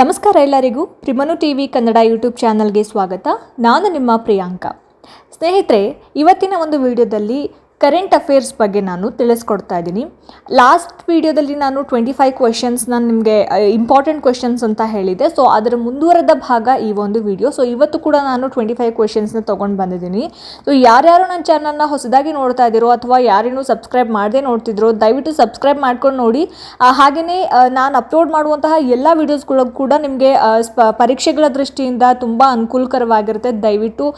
ನಮಸ್ಕಾರ ಎಲ್ಲರಿಗೂ ಪ್ರಿಮನು ಟಿ ವಿ ಕನ್ನಡ ಯೂಟ್ಯೂಬ್ ಚಾನಲ್ಗೆ ಸ್ವಾಗತ. ನಾನು ನಿಮ್ಮ ಪ್ರಿಯಾಂಕ. ಸ್ನೇಹಿತರೆ, ಇವತ್ತಿನ ಒಂದು ವಿಡಿಯೋದಲ್ಲಿ ಕರೆಂಟ್ ಅಫೇರ್ಸ್ ಬಗ್ಗೆ ನಾನು ತಿಳಿಸ್ಕೊಡ್ತಾ ಇದ್ದೀನಿ. ಲಾಸ್ಟ್ ವಿಡಿಯೋದಲ್ಲಿ ನಾನು ಟ್ವೆಂಟಿ ಫೈವ್ ಕ್ವೆಶನ್ಸ್ನ ನಿಮಗೆ ಇಂಪಾರ್ಟೆಂಟ್ ಕ್ವೆಶನ್ಸ್ ಅಂತ ಹೇಳಿದೆ. ಸೊ ಅದರ ಮುಂದುವರೆದ ಭಾಗ ಈ ಒಂದು ವಿಡಿಯೋ ಸೊ ಇವತ್ತು ಕೂಡ ನಾನು ಟ್ವೆಂಟಿ ಫೈವ್ ಕ್ವೆಶನ್ಸ್ನ ತೊಗೊಂಡು ಬಂದಿದ್ದೀನಿ. ಸೊ ಯಾರ್ಯಾರು ನನ್ನ ಚಾನಲ್ನ ಹೊಸದಾಗಿ ನೋಡ್ತಾ ಇದ್ದೀರೋ ಅಥವಾ ಯಾರೇನು ಸಬ್ಸ್ಕ್ರೈಬ್ ಮಾಡದೆ ನೋಡ್ತಿದ್ರೋ, ದಯವಿಟ್ಟು ಸಬ್ಸ್ಕ್ರೈಬ್ ಮಾಡ್ಕೊಂಡು ನೋಡಿ. ಹಾಗೆಯೇ ನಾನು ಅಪ್ಲೋಡ್ ಮಾಡುವಂತಹ ಎಲ್ಲ ವೀಡಿಯೋಸ್ಗಳು ಕೂಡ ನಿಮಗೆ ಪರೀಕ್ಷೆಗಳ ದೃಷ್ಟಿಯಿಂದ ತುಂಬ ಅನುಕೂಲಕರವಾಗಿರುತ್ತೆ. ದಯವಿಟ್ಟು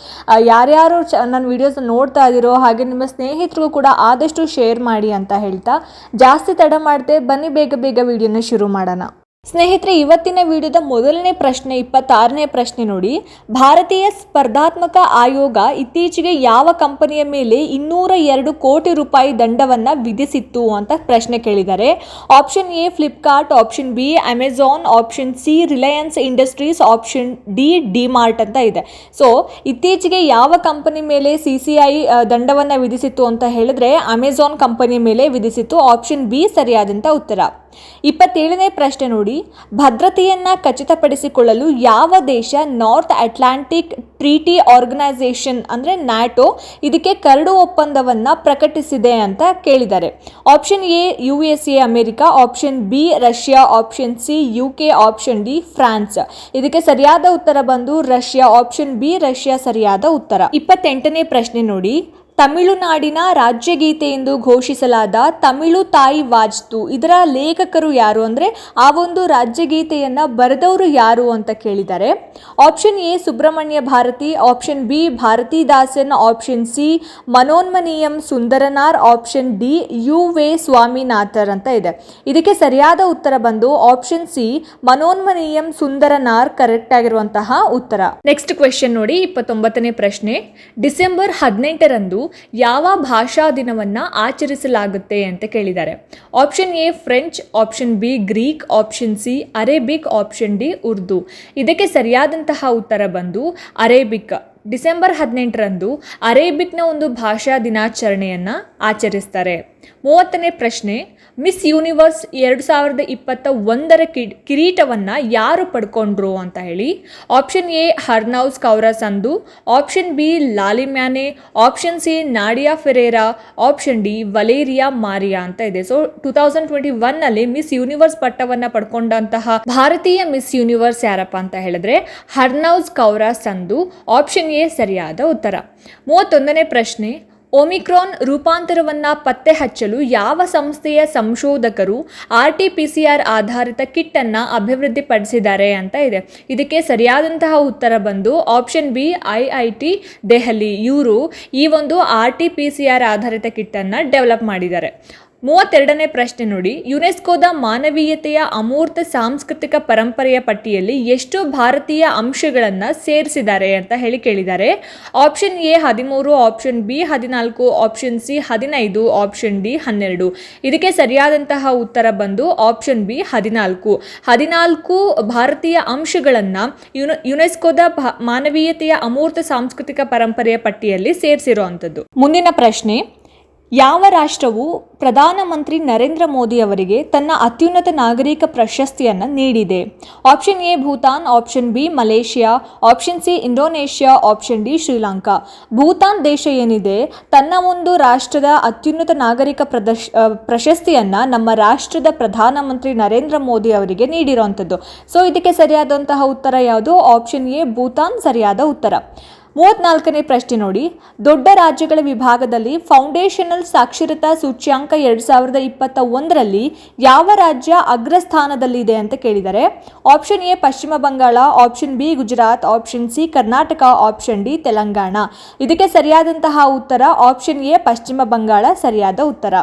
ಯಾರ್ಯಾರು ಚ ನನ್ನ ವೀಡಿಯೋಸ್ ನೋಡ್ತಾ ಇದ್ದೀರೋ, ಹಾಗೆ ನಿಮ್ಮ ಸ್ನೇಹಿತರಿಗೂ ಕೂಡ ಆದಷ್ಟು ಶೇರ್ ಮಾಡಿ ಅಂತ ಹೇಳ್ತಾ ಜಾಸ್ತಿ ತಡ ಮಾಡದೆ ಬನ್ನಿ ಬೇಗ ಬೇಗ ವಿಡಿಯೋನ ಶುರು ಮಾಡೋಣ. ಸ್ನೇಹಿತರೆ, ಇವತ್ತಿನ ವಿಡಿಯೋದ ಮೊದಲನೇ ಪ್ರಶ್ನೆ, ಇಪ್ಪತ್ತಾರನೇ ಪ್ರಶ್ನೆ ನೋಡಿ. ಭಾರತೀಯ ಸ್ಪರ್ಧಾತ್ಮಕ ಆಯೋಗ ಇತ್ತೀಚೆಗೆ ಯಾವ ಕಂಪನಿಯ ಮೇಲೆ ಇನ್ನೂರ ಎರಡು ಕೋಟಿ ರೂಪಾಯಿ ದಂಡವನ್ನು ವಿಧಿಸಿತ್ತು ಅಂತ ಪ್ರಶ್ನೆ ಕೇಳಿದ್ದಾರೆ. Option A, Flipkart, option B Amazon option C, Reliance Industries, option D DMart ಅಂತ ಇದೆ. ಸೊ, ಇತ್ತೀಚೆಗೆ ಯಾವ ಕಂಪನಿ ಮೇಲೆ ಸಿ ಸಿ ಐ ದಂಡವನ್ನು ವಿಧಿಸಿತ್ತು ಅಂತ ಹೇಳಿದ್ರೆ ಅಮೆಝಾನ್ ಕಂಪನಿ ಮೇಲೆ ವಿಧಿಸಿತ್ತು. ಆಪ್ಷನ್ ಬಿ ಸರಿಯಾದಂಥ ಉತ್ತರ. ಇಪ್ಪತ್ತೇಳನೇ ಪ್ರಶ್ನೆ ನೋಡಿ. ಭದ್ರತೆಯನ್ನು ಖಚಿತಪಡಿಸಿಕೊಳ್ಳಲು ಯಾವ ದೇಶ ನಾರ್ತ್ ಅಟ್ಲಾಂಟಿಕ್ ಟ್ರೀಟಿ ಆರ್ಗನೈಸೇಷನ್ ಅಂದರೆ ನ್ಯಾಟೋ ಇದಕ್ಕೆ ಕರಡು ಒಪ್ಪಂದವನ್ನು ಪ್ರಕಟಿಸಿದೆ ಅಂತ ಕೇಳಿದ್ದಾರೆ. Option A U S A America option B Russia option C U K option D France ಇದಕ್ಕೆ ಸರಿಯಾದ ಉತ್ತರ ಬಂದು ರಷ್ಯಾ ಆಪ್ಷನ್ ಬಿ ರಷ್ಯಾ ಸರಿಯಾದ ಉತ್ತರ. ಇಪ್ಪತ್ತೆಂಟನೇ ಪ್ರಶ್ನೆ ನೋಡಿ. ತಮಿಳುನಾಡಿನ ರಾಜ್ಯಗೀತೆ ಎಂದು ಘೋಷಿಸಲಾದ ತಮಿಳು ತಾಯಿ ವಾಜ್ತು, ಇದರ ಲೇಖಕರು ಯಾರು ಅಂದರೆ ಆ ಒಂದು ರಾಜ್ಯಗೀತೆಯನ್ನು ಬರೆದವರು ಯಾರು ಅಂತ ಕೇಳಿದ್ದಾರೆ option A Subramania Bharati option B Bharathidasan option C Manonmaniam Sundaranar option D U Ve Swaminathar ಅಂತ ಇದೆ. ಇದಕ್ಕೆ ಸರಿಯಾದ ಉತ್ತರ ಬಂದು option C Manonmaniam Sundaranar correct ಆಗಿರುವಂತಹ ಉತ್ತರ. ನೆಕ್ಸ್ಟ್ ಕ್ವೆಶನ್ ನೋಡಿ, ಇಪ್ಪತ್ತೊಂಬತ್ತನೇ ಪ್ರಶ್ನೆ. ಡಿಸೆಂಬರ್ ಹದಿನೆಂಟರಂದು ಯಾವ ಭಾಷಾ ದಿನವನ್ನು ಆಚರಿಸಲಾಗುತ್ತೆ ಅಂತ ಕೇಳಿದ್ದಾರೆ. Option A French, option B Greek, option C Arabic, option D Urdu. ಇದಕ್ಕೆ ಸರಿಯಾದಂತಹ ಉತ್ತರ ಬಂದು ಅರೇಬಿಕ್. ಡಿಸೆಂಬರ್ ಹದಿನೆಂಟರಂದು ಅರೇಬಿಕ್ನ ಒಂದು ಭಾಷಾ ದಿನಾಚರಣೆಯನ್ನು ಆಚರಿಸ್ತಾರೆ. ಮೂವತ್ತನೇ ಪ್ರಶ್ನೆ ಮಿಸ್ ಯೂನಿವರ್ಸ್ ಎರಡು ಸಾವಿರದ ಇಪ್ಪತ್ತ ಒಂದರ ಕಿ, ಕಿರೀಟವನ್ನು ಯಾರು ಪಡ್ಕೊಂಡ್ರು ಅಂತ ಹೇಳಿ. Option A Harnaaz Kaur Sandhu option B ಲಾಲಿಮ್ಯಾನೆ option C Nadia Ferreira option D Valeria Maria ಅಂತ ಇದೆ. ಸೊ ಟೂ ತೌಸಂಡ್ ಟ್ವೆಂಟಿ ಒನ್ನಲ್ಲಿ ಮಿಸ್ ಯೂನಿವರ್ಸ್ ಪಟ್ಟವನ್ನು ಪಡ್ಕೊಂಡಂತಹ ಭಾರತೀಯ ಮಿಸ್ ಯೂನಿವರ್ಸ್ ಯಾರಪ್ಪ ಅಂತ ಹೇಳಿದ್ರೆ ಹರ್ನೌಸ್ ಕೌರ ಸಂಧು ಆಪ್ಷನ್ ಎ ಸರಿಯಾದ ಉತ್ತರ. ಮೂವತ್ತೊಂದನೇ ಪ್ರಶ್ನೆ ಒಮಿಕ್ರಾನ್ ರೂಪಾಂತರವನ್ನು ಪತ್ತೆ ಹಚ್ಚಲು ಯಾವ ಸಂಸ್ಥೆಯ ಸಂಶೋಧಕರು R T P C R ಆಧಾರಿತ ಕಿಟ್ಟನ್ನು ಅಭಿವೃದ್ಧಿಪಡಿಸಿದ್ದಾರೆ ಅಂತ ಇದೆ. ಇದಕ್ಕೆ ಸರಿಯಾದಂತಹ ಉತ್ತರ ಬಂದು option B, I I T, Delhi. ಇವರು ಈ ಒಂದು R T P C R ಆಧಾರಿತ ಕಿಟ್ಟನ್ನು ಡೆವಲಪ್ ಮಾಡಿದ್ದಾರೆ. ಮೂವತ್ತೆರಡನೇ ಪ್ರಶ್ನೆ ನೋಡಿ. ಯುನೆಸ್ಕೋದ ಮಾನವೀಯತೆಯ ಅಮೂರ್ತ ಸಾಂಸ್ಕೃತಿಕ ಪರಂಪರೆಯ ಪಟ್ಟಿಯಲ್ಲಿ ಎಷ್ಟು ಭಾರತೀಯ ಅಂಶಗಳನ್ನು ಸೇರಿಸಿದ್ದಾರೆ ಅಂತ ಹೇಳಿ ಕೇಳಿದ್ದಾರೆ. ಆಪ್ಷನ್ ಎ ಹದಿಮೂರು, ಆಪ್ಷನ್ ಬಿ ಹದಿನಾಲ್ಕು, ಆಪ್ಷನ್ ಸಿ ಹದಿನೈದು, ಆಪ್ಷನ್ ಡಿ ಹನ್ನೆರಡು. ಇದಕ್ಕೆ ಸರಿಯಾದಂತಹ ಉತ್ತರ ಬಂದು ಆಪ್ಷನ್ ಬಿ ಹದಿನಾಲ್ಕು. ಹದಿನಾಲ್ಕು ಭಾರತೀಯ ಅಂಶಗಳನ್ನು ಯುನ, ಯುನೆಸ್ಕೋದ ಮಾನವೀಯತೆಯ ಅಮೂರ್ತ ಸಾಂಸ್ಕೃತಿಕ ಪರಂಪರೆಯ ಪಟ್ಟಿಯಲ್ಲಿ ಸೇರಿಸಿರುವಂಥದ್ದು. ಮುಂದಿನ ಪ್ರಶ್ನೆ. ಯಾವ ರಾಷ್ಟ್ರವು ಪ್ರಧಾನಮಂತ್ರಿ ನರೇಂದ್ರ ಮೋದಿ ಅವರಿಗೆ ತನ್ನ ಅತ್ಯುನ್ನತ ನಾಗರಿಕ ಪ್ರಶಸ್ತಿಯನ್ನು ನೀಡಿದೆ? Option A Bhutan, option B Malaysia, option C Indonesia, option D Sri Lanka. Bhutan ದೇಶ ಏನಿದೆ? ತನ್ನ ಒಂದು ರಾಷ್ಟ್ರದ ಅತ್ಯುನ್ನತ ನಾಗರಿಕ ಪ್ರದರ್ಶ ಪ್ರಶಸ್ತಿಯನ್ನು ನಮ್ಮ ರಾಷ್ಟ್ರದ ಪ್ರಧಾನಮಂತ್ರಿ ನರೇಂದ್ರ ಮೋದಿ ಅವರಿಗೆ ನೀಡಿರುವಂಥದ್ದು ಸೊ ಇದಕ್ಕೆ ಸರಿಯಾದಂತಹ ಉತ್ತರ ಯಾವುದು? ಆಪ್ಷನ್ ಎ ಭೂತಾನ್, ಸರಿಯಾದ ಉತ್ತರ. ಮೂವತ್ನಾಲ್ಕನೇ ಪ್ರಶ್ನೆ ನೋಡಿ. ದೊಡ್ಡ ರಾಜ್ಯಗಳ ವಿಭಾಗದಲ್ಲಿ ಫೌಂಡೇಶನಲ್ ಸಾಕ್ಷರತಾ ಸೂಚ್ಯಾಂಕ ಎರಡು ಸಾವಿರದ ಇಪ್ಪತ್ತ ಒಂದರಲ್ಲಿ ಯಾವ ರಾಜ್ಯ ಅಗ್ರಸ್ಥಾನದಲ್ಲಿದೆ ಅಂತ ಕೇಳಿದರೆ, option A Paschima Bangala, option B Gujarat, option C Karnataka, option D Telangana. ಇದಕ್ಕೆ ಸರಿಯಾದಂತಹ ಉತ್ತರ ಆಪ್ಷನ್ ಎ ಪಶ್ಚಿಮ ಬಂಗಾಳ, ಸರಿಯಾದ ಉತ್ತರ.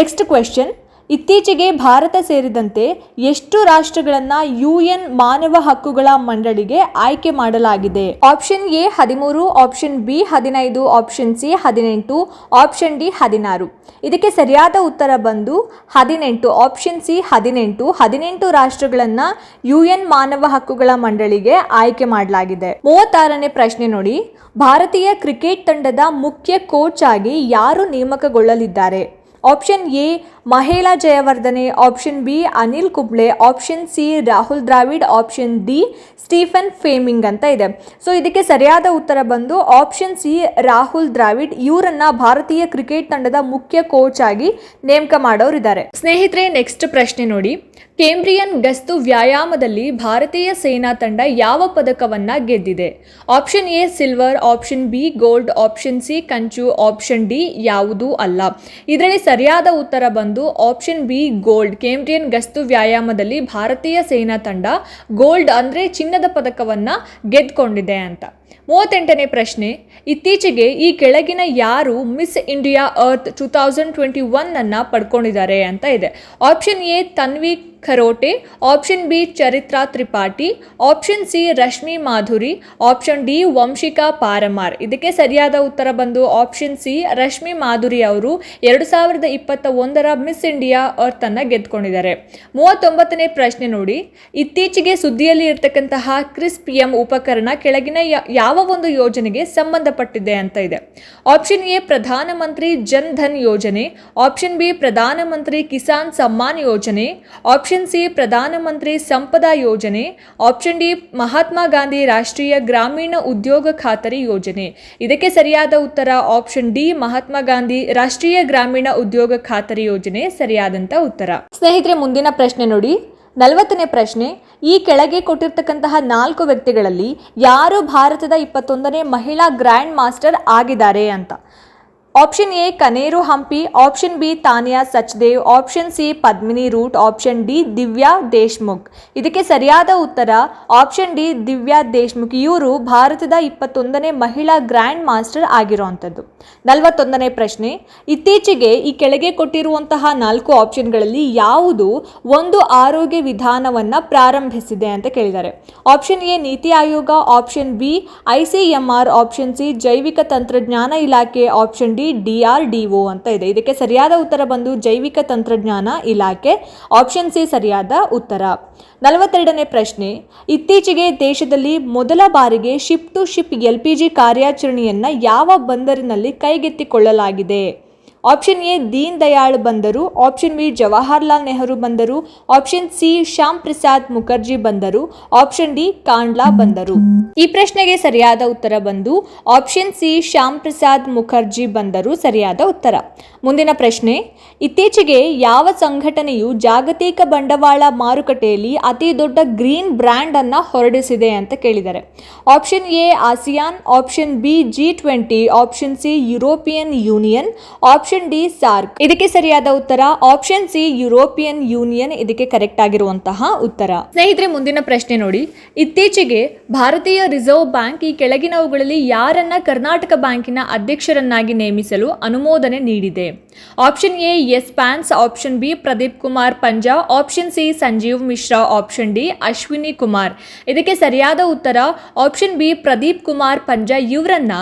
ನೆಕ್ಸ್ಟ್ ಕ್ವೆಶನ್ ಇತ್ತೀಚೆಗೆ ಭಾರತ ಸೇರಿದಂತೆ ಎಷ್ಟು ರಾಷ್ಟ್ರಗಳನ್ನ ಯುಎನ್ ಮಾನವ ಹಕ್ಕುಗಳ ಮಂಡಳಿಗೆ ಆಯ್ಕೆ ಮಾಡಲಾಗಿದೆ? ಆಪ್ಷನ್ ಎ ಹದಿಮೂರು, ಆಪ್ಷನ್ ಬಿ ಹದಿನೈದು, ಆಪ್ಷನ್ ಸಿ ಹದಿನೆಂಟು, ಆಪ್ಷನ್ ಡಿ ಹದಿನಾರು. ಇದಕ್ಕೆ ಸರಿಯಾದ ಉತ್ತರ ಬಂದು ಹದಿನೆಂಟು, ಆಪ್ಷನ್ ಸಿ ಹದಿನೆಂಟು ಹದಿನೆಂಟು ರಾಷ್ಟ್ರಗಳನ್ನ ಯುಎನ್ ಮಾನವ ಹಕ್ಕುಗಳ ಮಂಡಳಿಗೆ ಆಯ್ಕೆ ಮಾಡಲಾಗಿದೆ. ಮೂವತ್ತಾರನೇ ಪ್ರಶ್ನೆ ನೋಡಿ. ಭಾರತೀಯ ಕ್ರಿಕೆಟ್ ತಂಡದ ಮುಖ್ಯ ಕೋಚ್ ಆಗಿ ಯಾರು ನೇಮಕಗೊಳ್ಳಲಿದ್ದಾರೆ? Option A Mahela Jayawardene option B, Anil Kumble, option C, Rahul Dravid, option D, Stephen Fleming ಅಂತ ಇದೆ. ಸೊ ಇದಕ್ಕೆ ಸರಿಯಾದ ಉತ್ತರ ಬಂದು ಆಪ್ಷನ್ ಸಿ, ರಾಹುಲ್ ದ್ರಾವಿಡ್, ಇವರನ್ನ ಭಾರತೀಯ ಕ್ರಿಕೆಟ್ ತಂಡದ ಮುಖ್ಯ ಕೋಚ್ ಆಗಿ ನೇಮಕ ಮಾಡೋರಿದ್ದಾರೆ. ಸ್ನೇಹಿತರೆ ನೆಕ್ಸ್ಟ್ ಪ್ರಶ್ನೆ ನೋಡಿ. ಕೇಂಬ್ರಿಯನ್ ಗಸ್ತು ವ್ಯಾಯಾಮದಲ್ಲಿ ಭಾರತೀಯ ಸೇನಾ ತಂಡ ಯಾವ ಪದಕವನ್ನ ಗೆದ್ದಿದೆ? Option A, silver, option B, gold, option C, ಕಂಚು, ಆಪ್ಷನ್ ಡಿ, ಯಾವುದೂ ಅಲ್ಲ. ಇದರಲ್ಲಿ ಸರಿಯಾದ ಉತ್ತರ ಬಂದು ಆಪ್ಷನ್ ಬಿ ಗೋಲ್ಡ್ ಕೇಂಬ್ರಿಯನ್ ಗಸ್ತು ವ್ಯಾಯಾಮದಲ್ಲಿ ಭಾರತೀಯ ಸೇನಾ ತಂಡ ಗೋಲ್ಡ್ ಅಂದರೆ ಚಿನ್ನದ ಪದಕವನ್ನು ಗೆದ್ದುಕೊಂಡಿದೆ ಅಂತ. ಮೂವತ್ತೆಂಟನೇ ಪ್ರಶ್ನೆ, ಇತ್ತೀಚೆಗೆ ಈ ಕೆಳಗಿನ ಯಾರು Miss India Earth two thousand twenty ಒನ್ನನ್ನು ಪಡ್ಕೊಂಡಿದ್ದಾರೆ ಅಂತ ಇದೆ. Option A Tanvi Kharote option B Charitra Tripathi option C Rashmi Madhuri option D Vanshika Parmar. ಇದಕ್ಕೆ ಸರಿಯಾದ ಉತ್ತರ ಬಂದು ಆಪ್ಷನ್ ಸಿ ರಶ್ಮಿ ಮಾಧುರಿ ಅವರು ಎರಡು ಸಾವಿರದ ಇಪ್ಪತ್ತ ಒಂದರ ಮಿಸ್ ಇಂಡಿಯಾ ಅರ್ತ್ ಗೆದ್ದುಕೊಂಡಿದ್ದಾರೆ. ಮೂವತ್ತೊಂಬತ್ತನೇ ಪ್ರಶ್ನೆ ನೋಡಿ. ಇತ್ತೀಚೆಗೆ ಸುದ್ದಿಯಲ್ಲಿ ಇರ್ತಕ್ಕಂತಹ ಕ್ರಿಸ್ಪ್ ಎಂ ಉಪಕರಣ ಕೆಳಗಿನ ಯಾವ ಒಂದು ಯೋಜನೆಗೆ ಸಂಬಂಧಪಟ್ಟಿದೆ ಅಂತ ಇದೆ. ಆಪ್ಷನ್ ಎ ಪ್ರಧಾನಮಂತ್ರಿ ಜನ್ ಧನ್ ಯೋಜನೆ ಆಪ್ಷನ್ ಬಿ ಪ್ರಧಾನಮಂತ್ರಿ ಕಿಸಾನ್ ಸಮ್ಮಾನ್ ಯೋಜನೆ ಆಪ್ಷನ್ ಸಿ ಪ್ರಧಾನಮಂತ್ರಿ ಸಂಪದಾ ಯೋಜನೆ, ಆಪ್ಷನ್ ಡಿ ಮಹಾತ್ಮ ಗಾಂಧಿ ರಾಷ್ಟ್ರೀಯ ಗ್ರಾಮೀಣ ಉದ್ಯೋಗ ಖಾತರಿ ಯೋಜನೆ. ಇದಕ್ಕೆ ಸರಿಯಾದ ಉತ್ತರ ಆಪ್ಷನ್ ಡಿ ಮಹಾತ್ಮ ಗಾಂಧಿ ರಾಷ್ಟ್ರೀಯ ಗ್ರಾಮೀಣ ಉದ್ಯೋಗ ಖಾತರಿ ಯೋಜನೆ ಸರಿಯಾದಂತ ಉತ್ತರ. ಸ್ನೇಹಿತರೆ, ಮುಂದಿನ ಪ್ರಶ್ನೆ ನೋಡಿ. ನಲವತ್ತನೇ ಪ್ರಶ್ನೆ. ಈ ಕೆಳಗೆ ಕೊಟ್ಟಿರ್ತಕ್ಕಂತಹ ನಾಲ್ಕು ವ್ಯಕ್ತಿಗಳಲ್ಲಿ ಯಾರು ಭಾರತದ ಇಪ್ಪತ್ತೊಂದನೇ ಮಹಿಳಾ ಗ್ರ್ಯಾಂಡ್ ಮಾಸ್ಟರ್ ಆಗಿದ್ದಾರೆ ಅಂತ. Option A Koneru Humpy option B Tania Sachdev option C Padmini Rout option D Divya Deshmukh ಇದಕ್ಕೆ ಸರಿಯಾದ ಉತ್ತರ ಆಪ್ಷನ್ ಡಿ ದಿವ್ಯಾ ದೇಶ್ಮುಖ್ ಇವರು ಭಾರತದ ಇಪ್ಪತ್ತೊಂದನೇ ಮಹಿಳಾ ಗ್ರ್ಯಾಂಡ್ ಮಾಸ್ಟರ್ ಆಗಿರುವಂಥದ್ದು ನಲವತ್ತೊಂದನೇ ಪ್ರಶ್ನೆ. ಇತ್ತೀಚೆಗೆ ಈ ಕೆಳಗೆ ಕೊಟ್ಟಿರುವಂತಹ ನಾಲ್ಕು ಆಪ್ಷನ್ಗಳಲ್ಲಿ ಯಾವುದು ಒಂದು ಆರೋಗ್ಯ ವಿಧಾನವನ್ನು ಪ್ರಾರಂಭಿಸಿದೆ ಅಂತ ಕೇಳಿದ್ದಾರೆ. Option A NITI Aayog. Option B I C M R option C ಜೈವಿಕ ತಂತ್ರಜ್ಞಾನ ಇಲಾಖೆ. Option D D R D O ಅಂತ ಇದೆ. ಇದಕ್ಕೆ ಸರಿಯಾದ ಉತ್ತರ ಬಂದು ಜೈವಿಕ ತಂತ್ರಜ್ಞಾನ ಇಲಾಖೆ ಆಪ್ಷನ್ ಸಿ ಸರಿಯಾದ ಉತ್ತರ. ನಲವತ್ತೆರಡನೇ ಪ್ರಶ್ನೆ, ಇತ್ತೀಚೆಗೆ ದೇಶದಲ್ಲಿ ಮೊದಲ ಬಾರಿಗೆ ship to ship L P G ಕಾರ್ಯಾಚರಣೆಯನ್ನು ಯಾವ ಬಂದರಿನಲ್ಲಿ ಕೈಗೆತ್ತಿಕೊಳ್ಳಲಾಗಿದೆ? ಆಪ್ಷನ್ ಎ ದೀನ್ ದಯಾಳ್ ಬಂದರು. ಆಪ್ಷನ್ ಬಿ ಜವಾಹರ್ಲಾಲ್ ನೆಹರು ಬಂದರು. ಆಪ್ಷನ್ ಸಿ ಶ್ಯಾಮ್ ಪ್ರಸಾದ್ ಮುಖರ್ಜಿ ಬಂದರು. ಆಪ್ಷನ್ ಡಿ ಕಾಂಡ್ಲಾ ಬಂದರು. ಈ ಪ್ರಶ್ನೆಗೆ ಸರಿಯಾದ ಉತ್ತರ ಬಂದು ಆಪ್ಷನ್ ಸಿ ಶ್ಯಾಮ್ ಪ್ರಸಾದ್ ಮುಖರ್ಜಿ ಬಂದರು ಸರಿಯಾದ ಉತ್ತರ. ಮುಂದಿನ ಪ್ರಶ್ನೆ, ಇತ್ತೀಚೆಗೆ ಯಾವ ಸಂಘಟನೆಯು ಜಾಗತಿಕ ಬಂಡವಾಳ ಮಾರುಕಟ್ಟೆಯಲ್ಲಿ ಅತಿ ದೊಡ್ಡ ಗ್ರೀನ್ ಬ್ರ್ಯಾಂಡ್ ಅನ್ನ ಹೊರಡಿಸಿದೆ ಅಂತ ಕೇಳಿದ್ದಾರೆ option A ASEAN option B G twenty option C European Union option D SAARC. ಇದಕ್ಕೆ ಸರಿಯಾದ ಉತ್ತರ ಆಪ್ಷನ್ ಸಿ ಯುರೋಪಿಯನ್ ಯೂನಿಯನ್. ಇದಕ್ಕೆ ಕರೆಕ್ಟ್ ಆಗಿರುವಂತಹ ಉತ್ತರ. ಸ್ನೇಹಿತರೆ, ಮುಂದಿನ ಪ್ರಶ್ನೆ ನೋಡಿ. ಇತ್ತೀಚೆಗೆ ಭಾರತೀಯ ರಿಸರ್ವ್ ಬ್ಯಾಂಕ್ ಈ ಕೆಳಗಿನವುಗಳಲ್ಲಿ ಯಾರನ್ನ ಕರ್ನಾಟಕ ಬ್ಯಾಂಕಿನ ಅಧ್ಯಕ್ಷರನ್ನಾಗಿ ನೇಮಿಸಲು ಅನುಮೋದನೆ ನೀಡಿದೆ? Option A S pans option B Pradeep Kumar Panja option C Sanjeev Mishra option D Ashwini Kumar ಇದಕ್ಕೆ ಸರಿಯಾದ ಉತ್ತರ ಆಪ್ಷನ್ ಬಿ ಪ್ರದೀಪ್ ಕುಮಾರ್ ಪಂಜಾ ಇವರನ್ನ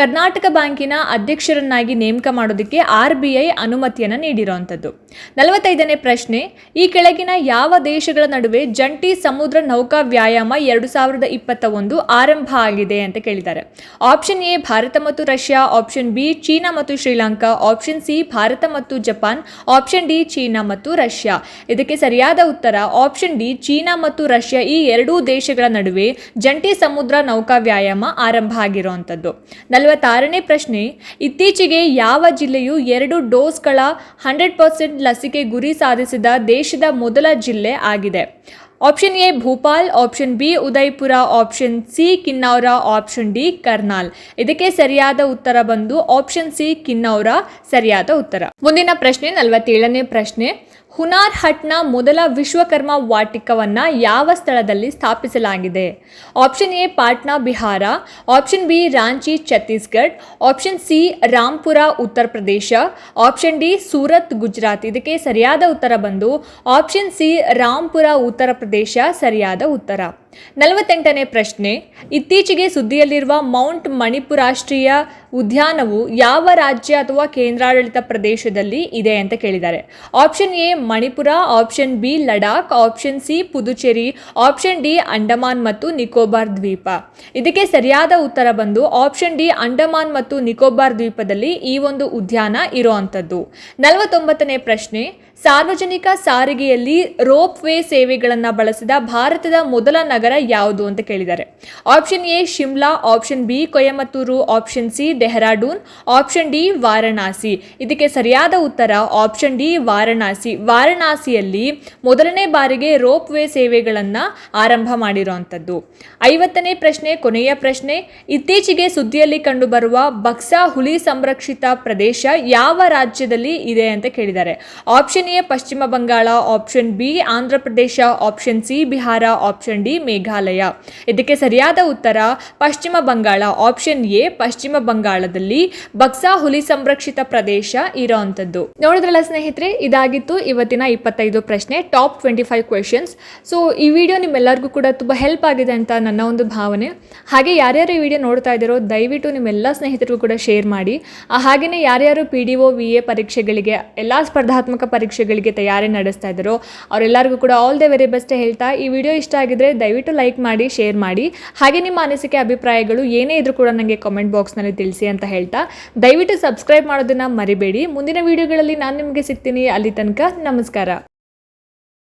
ಕರ್ನಾಟಕ ಬ್ಯಾಂಕಿನ ಅಧ್ಯಕ್ಷರನ್ನಾಗಿ ನೇಮಕ ಮಾಡೋದಕ್ಕೆ ಆರ್ ಬಿ ಐ ಅನುಮತಿಯನ್ನು ನೀಡಿರುವಂಥದ್ದು. ನಲವತ್ತೈದನೇ ಪ್ರಶ್ನೆ, ಈ ಕೆಳಗಿನ ಯಾವ ದೇಶಗಳ ನಡುವೆ ಜಂಟಿ ಸಮುದ್ರ ನೌಕಾ ವ್ಯಾಯಾಮ ಎರಡು ಸಾವಿರದ ಇಪ್ಪತ್ತ ಒಂದು ಆರಂಭ ಆಗಿದೆ ಅಂತ ಕೇಳಿದ್ದಾರೆ. ಆಪ್ಷನ್ ಎ ಭಾರತ ಮತ್ತು ರಷ್ಯಾ. ಆಪ್ಷನ್ ಬಿ ಚೀನಾ ಮತ್ತು ಶ್ರೀಲಂಕಾ. ಆಪ್ಷನ್ ಸಿ ಭಾರತ ಮತ್ತು ಜಪಾನ್, ಆಪ್ಷನ್ ಡಿ ಚೀನಾ ಮತ್ತು ರಷ್ಯಾ. ಇದಕ್ಕೆ ಸರಿಯಾದ ಉತ್ತರ, ಆಪ್ಷನ್ ಡಿ ಚೀನಾ ಮತ್ತು ರಷ್ಯಾ ಈ ಎರಡೂ ದೇಶಗಳ ನಡುವೆ ಜಂಟಿ ಸಮುದ್ರ ನೌಕಾ ವ್ಯಾಯಾಮ ಆರಂಭ ಆಗಿರುವಂಥದ್ದು. ನಲವತ್ತಾರನೇ ಪ್ರಶ್ನೆ, ಇತ್ತೀಚೆಗೆ ಯಾವ ಜಿಲ್ಲೆಯು ಎರಡು ಡೋಸ್ಗಳ ಹಂಡ್ರೆಡ್ ಪರ್ಸೆಂಟ್ ಲಸಿಕೆ ಗುರಿ ಸಾಧಿಸಿದ ದೇಶದ ಮೊದಲ ಜಿಲ್ಲೆ ಆಗಿದೆ? Option A Bhopal option B Udaipur option C Kinnaur option D Karnal ಇದಕ್ಕೆ ಸರಿಯಾದ ಉತ್ತರ ಬಂದು ಆಪ್ಷನ್ ಸಿ ಕಿನ್ನೌರ ಸರಿಯಾದ ಉತ್ತರ. ಮುಂದಿನ ಪ್ರಶ್ನೆ, ನಲವತ್ತೇಳನೇ ಪ್ರಶ್ನೆ. ಹುನಾರ್ ಹಟ್ನ ಮೊದಲ ವಿಶ್ವಕರ್ಮ ವಾಟಿಕವನ್ನ ಯಾವ ಸ್ಥಳದಲ್ಲಿ ಸ್ಥಾಪಿಸಲಾಗಿದೆ? Option A, Patna Bihar, option B, Ranchi Chhattisgarh option C Rampur Uttar Pradesh, option D, Surat, Gujarat. ಇದಕ್ಕೆ ಸರಿಯಾದ ಉತ್ತರ ಬಂದು, ಆಪ್ಷನ್ ಸಿ, ರಾಮ್ಪುರ, ಉತ್ತರ ಪ್ರದೇಶ ಸರಿಯಾದ ಉತ್ತರ. ನಲವತ್ತೆಂಟನೇ ಪ್ರಶ್ನೆ, ಇತ್ತೀಚೆಗೆ ಸುದ್ದಿಯಲ್ಲಿರುವ ಮೌಂಟ್ ಮಣಿಪುರ ರಾಷ್ಟ್ರೀಯ ಉದ್ಯಾನವು ಯಾವ ರಾಜ್ಯ ಅಥವಾ ಕೇಂದ್ರಾಡಳಿತ ಪ್ರದೇಶದಲ್ಲಿ ಇದೆ ಅಂತ ಕೇಳಿದ್ದಾರೆ. Option A, Manipur, option B, Ladakh, option C, Puducherry, option D, Andaman ಮತ್ತು ನಿಕೋಬಾರ್ ದ್ವೀಪ. ಇದಕ್ಕೆ ಸರಿಯಾದ ಉತ್ತರ ಬಂದು ಆಪ್ಷನ್ ಡಿ, ಅಂಡಮಾನ್ ಮತ್ತು ನಿಕೋಬಾರ್ ದ್ವೀಪದಲ್ಲಿ ಈ ಒಂದು ಉದ್ಯಾನ ಇರುವಂಥದ್ದು ನಲವತ್ತೊಂಬತ್ತನೇ ಪ್ರಶ್ನೆ, ಸಾರ್ವಜನಿಕ ಸಾರಿಗೆಯಲ್ಲಿ ರೋಪ್ ವೇ ಸೇವೆಗಳನ್ನು ಬಳಸಿದ ಭಾರತದ ಮೊದಲ ನಗರ ಯಾವುದು ಅಂತ ಕೇಳಿದ್ದಾರೆ. Option A Shimla, option B Coimbatore, option C Dehradun, option D Varanasi. ಇದಕ್ಕೆ ಸರಿಯಾದ ಉತ್ತರ ಆಪ್ಷನ್ ಡಿ ವಾರಣಾಸಿ. ವಾರಣಾಸಿಯಲ್ಲಿ ಮೊದಲನೇ ಬಾರಿಗೆ ರೋಪ್ ವೇ ಸೇವೆಗಳನ್ನು ಆರಂಭ ಮಾಡಿರುವಂಥದ್ದು ಐವತ್ತನೇ ಪ್ರಶ್ನೆ, ಕೊನೆಯ ಪ್ರಶ್ನೆ, ಇತ್ತೀಚೆಗೆ ಸುದ್ದಿಯಲ್ಲಿ ಕಂಡುಬರುವ ಬಕ್ಸಾ ಹುಲಿ ಸಂರಕ್ಷಿತ ಪ್ರದೇಶ ಯಾವ ರಾಜ್ಯದಲ್ಲಿ ಇದೆ ಅಂತ ಕೇಳಿದ್ದಾರೆ. ಆಪ್ಷನ್ ಎ ಪಶ್ಚಿಮ Bangala, option B Andhra Pradesh, option C Bihar, option D Meghalaya. ಇದಕ್ಕೆ ಸರಿಯಾದ ಉತ್ತರ ಪಶ್ಚಿಮ ಬಂಗಾಳ. ಆಪ್ಷನ್ ಎ ಪಶ್ಚಿಮ ಬಂಗಾಳದಲ್ಲಿ ಬಕ್ಸಾ ಹುಲಿ ಸಂರಕ್ಷಿತ ಪ್ರದೇಶ ಇರೋವಂಥದ್ದು ನೋಡಿದ್ರಲ್ಲ ಸ್ನೇಹಿತರೆ, ಇದಾಗಿತ್ತು ಇವತ್ತಿನ ಇಪ್ಪತ್ತೈದು ಪ್ರಶ್ನೆ top twenty five questions so ಈ ವಿಡಿಯೋ ನಿಮ್ಮೆಲ್ಲರಿಗೂ ಕೂಡ ತುಂಬ ಹೆಲ್ಪ್ ಆಗಿದೆ ಅಂತ ನನ್ನ ಒಂದು ಭಾವನೆ. ಹಾಗೆ ಯಾರ್ಯಾರು ಈ ವಿಡಿಯೋ ನೋಡ್ತಾ ಇದ್ದಾರೋ, ದಯವಿಟ್ಟು ನಿಮ್ಮೆಲ್ಲ ಸ್ನೇಹಿತರಿಗೂ ಕೂಡ ಶೇರ್ ಮಾಡಿ. ಹಾಗೆಯೇ ಯಾರ್ಯಾರು P D O V A ಪರೀಕ್ಷೆಗಳಿಗೆ, ಎಲ್ಲ ಸ್ಪರ್ಧಾತ್ಮಕ ಪರೀಕ್ಷೆಗಳಿಗೆ ತಯಾರಿ ನಡೆಸ್ತಾ ಇದ್ದಾರೋ, ಅವರೆಲ್ಲರಿಗೂ ಕೂಡ ಆಲ್ ದ ವೆರಿ ಬೆಸ್ಟ್ ಹೇಳ್ತಾ ಈ ವಿಡಿಯೋ ಇಷ್ಟ ಆಗಿದ್ರೆ ದಯವಿಟ್ಟು ಲೈಕ್ ಮಾಡಿ, ಶೇರ್ ಮಾಡಿ. ಹಾಗೆ ನಿಮ್ಮ ಅನಿಸಿಕೆ, ಅಭಿಪ್ರಾಯಗಳು ಏನೇ ಇದ್ರೂ ಕೂಡ ನನಗೆ ಕಾಮೆಂಟ್ ಬಾಕ್ಸ್ನಲ್ಲಿ ತಿಳಿಸಿ ಅಂತ ಹೇಳ್ತಾ. ದಯವಿಟ್ಟು ಸಬ್ಸ್ಕ್ರೈಬ್ ಮಾಡೋದನ್ನು ಮರಿಬೇಡಿ. ಮುಂದಿನ ವಿಡಿಯೋಗಳಲ್ಲಿ ನಾನು ನಿಮಗೆ ಸಿಗ್ತೀನಿ. ಅಲ್ಲಿ ತನಕ ನಮಸ್ಕಾರ.